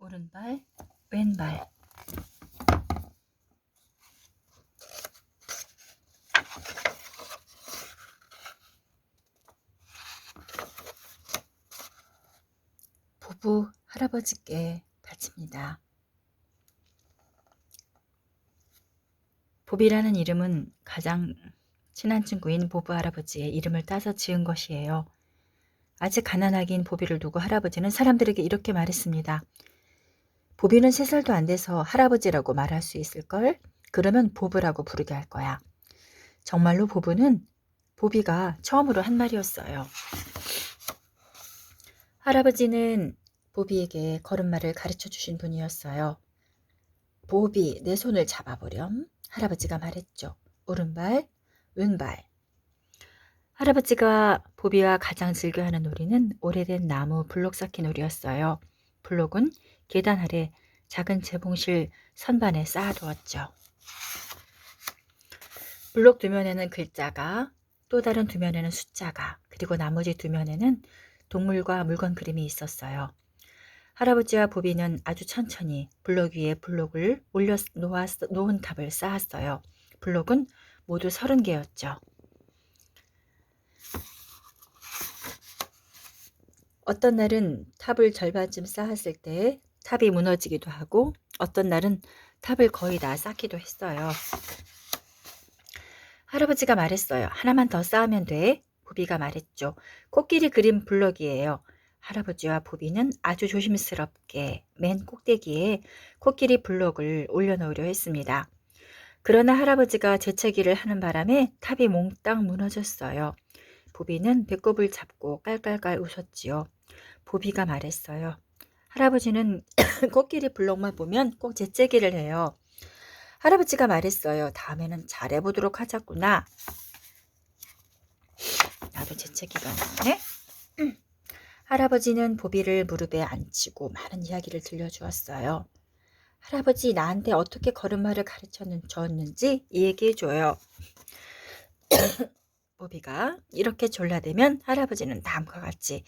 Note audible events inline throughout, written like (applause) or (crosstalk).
오른발, 왼발. 부부 할아버지께 바칩니다. 보비라는 이름은 가장 친한 친구인 보부 할아버지의 이름을 따서 지은 것이에요. 아직 가난하긴 보비를 두고 할아버지는 사람들에게 이렇게 말했습니다. 보비는 세 살도 안 돼서 할아버지라고 말할 수 있을걸? 그러면 보부라고 부르게 할 거야. 정말로 보부는 보비가 처음으로 한 말이었어요. 할아버지는 보비에게 걸음마를 가르쳐 주신 분이었어요. 보비, 내 손을 잡아보렴. 할아버지가 말했죠. 오른발, 왼발. 할아버지가 보비와 가장 즐겨하는 놀이는 오래된 나무 블록 쌓기 놀이였어요. 블록은 계단 아래 작은 재봉실 선반에 쌓아두었죠. 블록 두 면에는 글자가, 또 다른 두 면에는 숫자가, 그리고 나머지 두 면에는 동물과 물건 그림이 있었어요. 할아버지와 보비는 아주 천천히 블록 위에 블록을 올려 놓아, 놓은 탑을 쌓았어요. 블록은 모두 서른 개였죠. 어떤 날은 탑을 절반쯤 쌓았을 때 탑이 무너지기도 하고 어떤 날은 탑을 거의 다 쌓기도 했어요. 할아버지가 말했어요. 하나만 더 쌓으면 돼. 보비가 말했죠. 코끼리 그림 블럭이에요. 할아버지와 보비는 아주 조심스럽게 맨 꼭대기에 코끼리 블록을 올려놓으려 했습니다. 그러나 할아버지가 재채기를 하는 바람에 탑이 몽땅 무너졌어요. 보비는 배꼽을 잡고 깔깔깔 웃었지요. 보비가 말했어요. 할아버지는 (coughs) 코끼리 블록만 보면 꼭 재채기를 해요. 할아버지가 말했어요. 다음에는 잘해보도록 하자꾸나. 나도 재채기가 나네. (coughs) 할아버지는 보비를 무릎에 앉히고 많은 이야기를 들려주었어요. 할아버지 나한테 어떻게 걸음마를 가르쳐 줬는지 얘기해줘요. (coughs) 보비가 이렇게 졸라대면 할아버지는 다음과 같이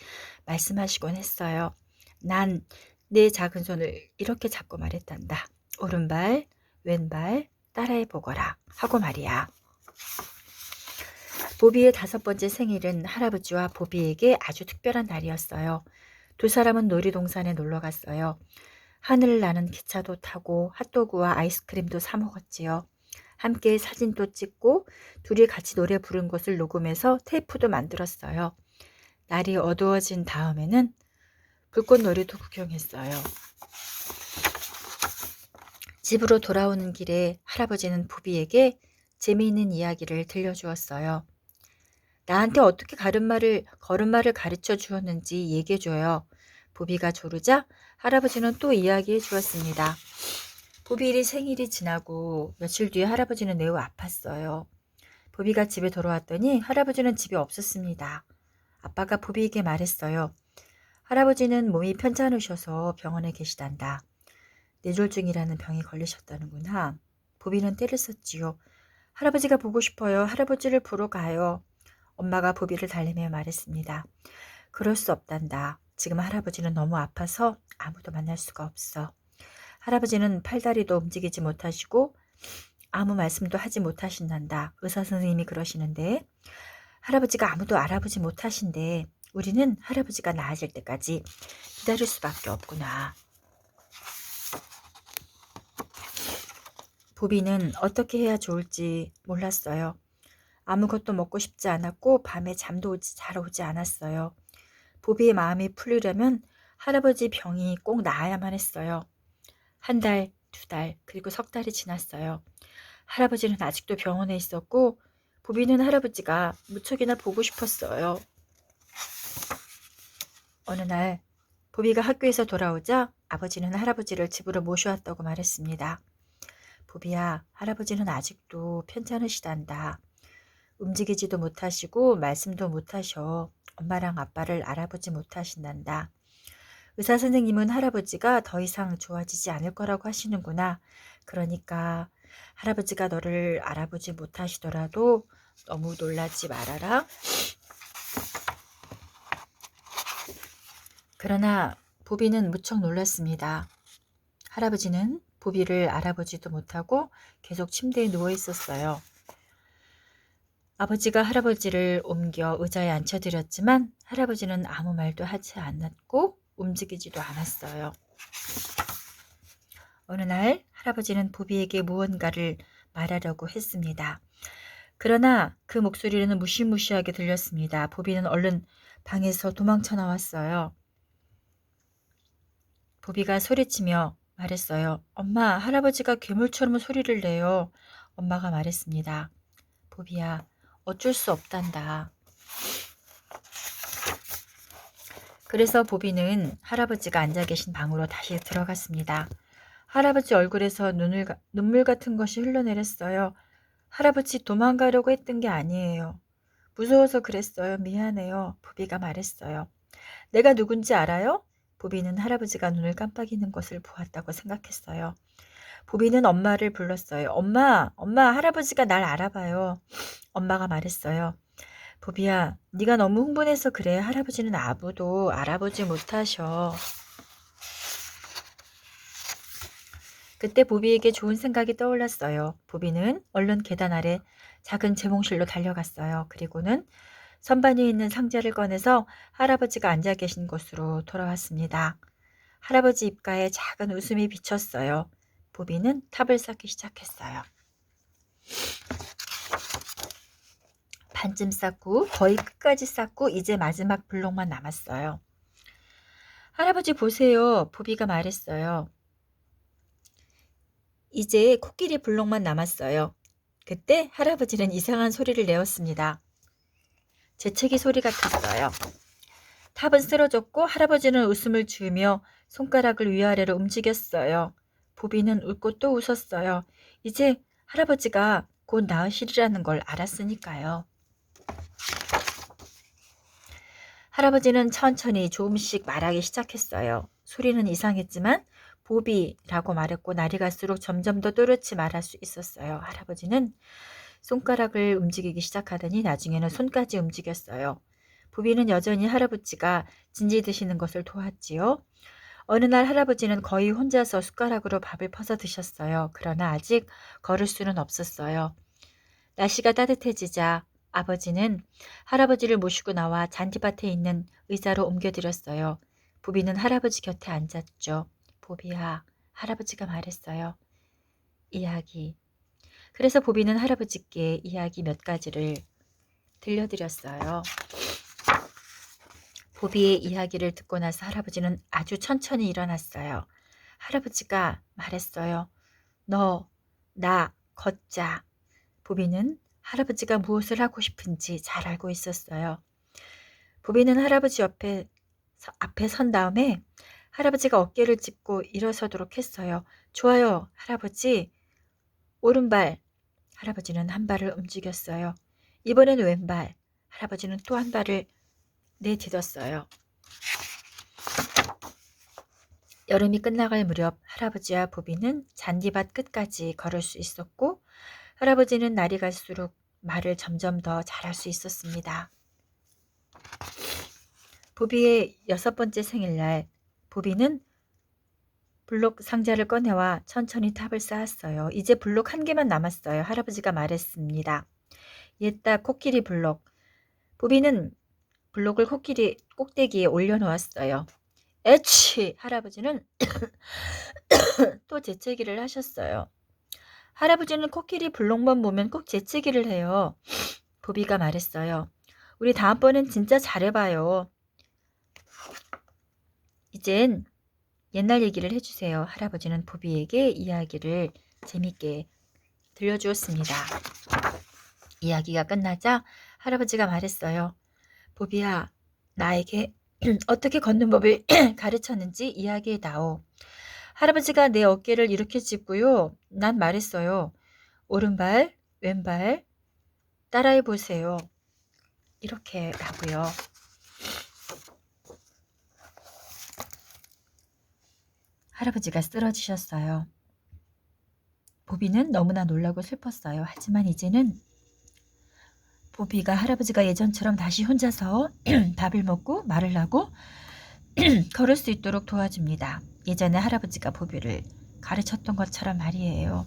말씀하시곤 했어요. 난 내 작은 손을 이렇게 잡고 말했단다. 오른발, 왼발 따라해 보거라 하고 말이야. 보비의 다섯 번째 생일은 할아버지와 보비에게 아주 특별한 날이었어요. 두 사람은 놀이동산에 놀러 갔어요. 하늘을 나는 기차도 타고 핫도그와 아이스크림도 사 먹었지요. 함께 사진도 찍고 둘이 같이 노래 부른 것을 녹음해서 테이프도 만들었어요. 날이 어두워진 다음에는 불꽃놀이도 구경했어요. 집으로 돌아오는 길에 할아버지는 부비에게 재미있는 이야기를 들려주었어요. 나한테 어떻게 걸음마를, 걸음마를 가르쳐 주었는지 얘기해줘요. 부비가 조르자 할아버지는 또 이야기해 주었습니다. 부비의 생일이 지나고 며칠 뒤에 할아버지는 매우 아팠어요. 부비가 집에 돌아왔더니 할아버지는 집에 없었습니다. 아빠가 부비에게 말했어요. 할아버지는 몸이 편찮으셔서 병원에 계시단다. 뇌졸중이라는 병이 걸리셨다는구나. 부비는 때를 썼지요. 할아버지가 보고 싶어요. 할아버지를 보러 가요. 엄마가 부비를 달래며 말했습니다. 그럴 수 없단다. 지금 할아버지는 너무 아파서 아무도 만날 수가 없어. 할아버지는 팔다리도 움직이지 못하시고 아무 말씀도 하지 못하신단다. 의사 선생님이 그러시는데 할아버지가 아무도 알아보지 못하신데 우리는 할아버지가 나아질 때까지 기다릴 수밖에 없구나. 보비는 어떻게 해야 좋을지 몰랐어요. 아무것도 먹고 싶지 않았고 밤에 잠도 오지, 잘 오지 않았어요. 보비의 마음이 풀리려면 할아버지 병이 꼭 나아야만 했어요. 한 달, 두 달, 그리고 석 달이 지났어요. 할아버지는 아직도 병원에 있었고 보비는 할아버지가 무척이나 보고 싶었어요. 어느 날 보비가 학교에서 돌아오자 아버지는 할아버지를 집으로 모셔왔다고 말했습니다. 보비야, 할아버지는 아직도 편찮으시단다. 움직이지도 못하시고 말씀도 못하셔. 엄마랑 아빠를 알아보지 못하신단다. 의사 선생님은 할아버지가 더 이상 좋아지지 않을 거라고 하시는구나. 그러니까 할아버지가 너를 알아보지 못하시더라도 너무 놀라지 말아라. 그러나 보비는 무척 놀랐습니다. 할아버지는 보비를 알아보지도 못하고 계속 침대에 누워 있었어요. 아버지가 할아버지를 옮겨 의자에 앉혀드렸지만 할아버지는 아무 말도 하지 않았고 움직이지도 않았어요. 어느 날 할아버지는 보비에게 무언가를 말하려고 했습니다. 그러나 그 목소리는 무시무시하게 들렸습니다. 보비는 얼른 방에서 도망쳐 나왔어요. 보비가 소리치며 말했어요. 엄마, 할아버지가 괴물처럼 소리를 내요. 엄마가 말했습니다. 보비야, 어쩔 수 없단다. 그래서 보비는 할아버지가 앉아 계신 방으로 다시 들어갔습니다. 할아버지 얼굴에서 눈을, 눈물 같은 것이 흘러내렸어요. 할아버지 도망가려고 했던 게 아니에요. 무서워서 그랬어요. 미안해요. 보비가 말했어요. 내가 누군지 알아요? 보비는 할아버지가 눈을 깜빡이는 것을 보았다고 생각했어요. 보비는 엄마를 불렀어요. 엄마, 엄마, 할아버지가 날 알아봐요. 엄마가 말했어요. 보비야, 네가 너무 흥분해서 그래. 할아버지는 아무도 알아보지 못하셔. 그때 보비에게 좋은 생각이 떠올랐어요. 보비는 얼른 계단 아래 작은 재몽실로 달려갔어요. 그리고는 선반 위에 있는 상자를 꺼내서 할아버지가 앉아 계신 곳으로 돌아왔습니다. 할아버지 입가에 작은 웃음이 비쳤어요. 보비는 탑을 쌓기 시작했어요. 반쯤 쌓고 거의 끝까지 쌓고 이제 마지막 블록만 남았어요. 할아버지 보세요. 보비가 말했어요. 이제 코끼리 블록만 남았어요. 그때 할아버지는 이상한 소리를 내었습니다. 재채기 소리 같았어요. 탑은 쓰러졌고 할아버지는 웃음을 지으며 손가락을 위아래로 움직였어요. 보비는 웃고 또 웃었어요. 이제 할아버지가 곧 나으시리라는 걸 알았으니까요. 할아버지는 천천히 조금씩 말하기 시작했어요. 소리는 이상했지만 보비라고 말했고 날이 갈수록 점점 더 또렷이 말할 수 있었어요. 할아버지는 손가락을 움직이기 시작하더니 나중에는 손까지 움직였어요. 보비는 여전히 할아버지가 진지 드시는 것을 도왔지요. 어느 날 할아버지는 거의 혼자서 숟가락으로 밥을 퍼서 드셨어요. 그러나 아직 걸을 수는 없었어요. 날씨가 따뜻해지자 아버지는 할아버지를 모시고 나와 잔디밭에 있는 의자로 옮겨드렸어요. 보비는 할아버지 곁에 앉았죠. 보비야, 할아버지가 말했어요. 이야기. 그래서 보비는 할아버지께 이야기 몇 가지를 들려드렸어요. 보비의 이야기를 듣고 나서 할아버지는 아주 천천히 일어났어요. 할아버지가 말했어요. 너, 나, 걷자. 보비는 할아버지가 무엇을 하고 싶은지 잘 알고 있었어요. 보비는 할아버지 옆에 앞에 선 다음에 할아버지가 어깨를 짚고 일어서도록 했어요. 좋아요, 할아버지. 오른발. 할아버지는 한 발을 움직였어요. 이번엔 왼발. 할아버지는 또 한 발을 내딛었어요. 여름이 끝나갈 무렵 할아버지와 보비는 잔디밭 끝까지 걸을 수 있었고 할아버지는 날이 갈수록 말을 점점 더 잘할 수 있었습니다. 보비의 여섯 번째 생일날 보비는 블록 상자를 꺼내와 천천히 탑을 쌓았어요. 이제 블록 한 개만 남았어요. 할아버지가 말했습니다. 옛다 코끼리 블록. 보비는 블록을 코끼리 꼭대기에 올려놓았어요. 에치! 할아버지는 (coughs) 또 재채기를 하셨어요. 할아버지는 코끼리 블록만 보면 꼭 재채기를 해요. 보비가 말했어요. 우리 다음번엔 진짜 잘해봐요. 이젠 옛날 얘기를 해주세요. 할아버지는 보비에게 이야기를 재밌게 들려주었습니다. 이야기가 끝나자 할아버지가 말했어요. 보비야, 나에게 (clears throat) 어떻게 걷는 법을 (clears throat) 가르쳤는지 이야기해 다오. 할아버지가 내 어깨를 이렇게 짚고요. 난 말했어요. 오른발, 왼발, 따라해 보세요. 이렇게 라고요. 할아버지가 쓰러지셨어요. 보비는 너무나 놀라고 슬펐어요. 하지만 이제는 보비가 할아버지가 예전처럼 다시 혼자서 (clears throat) 밥을 먹고 말을 하고 (clears throat) 걸을 수 있도록 도와줍니다. 예전에 할아버지가 보비를 가르쳤던 것처럼 말이에요.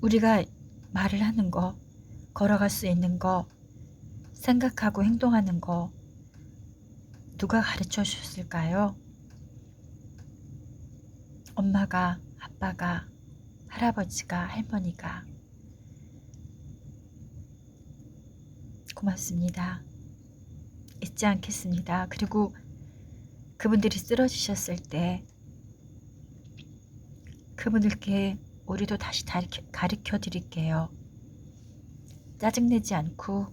우리가 말을 하는 거, 걸어갈 수 있는 거, 생각하고 행동하는 거, 누가 가르쳐 주셨을까요? 엄마가, 아빠가, 할아버지가, 할머니가. 고맙습니다. 잊지 않겠습니다. 그리고 그분들이 쓰러지셨을 때 그분들께 우리도 다시 가르쳐, 드릴게요. 짜증내지 않고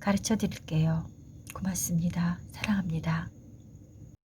가르쳐 드릴게요. 고맙습니다. 사랑합니다.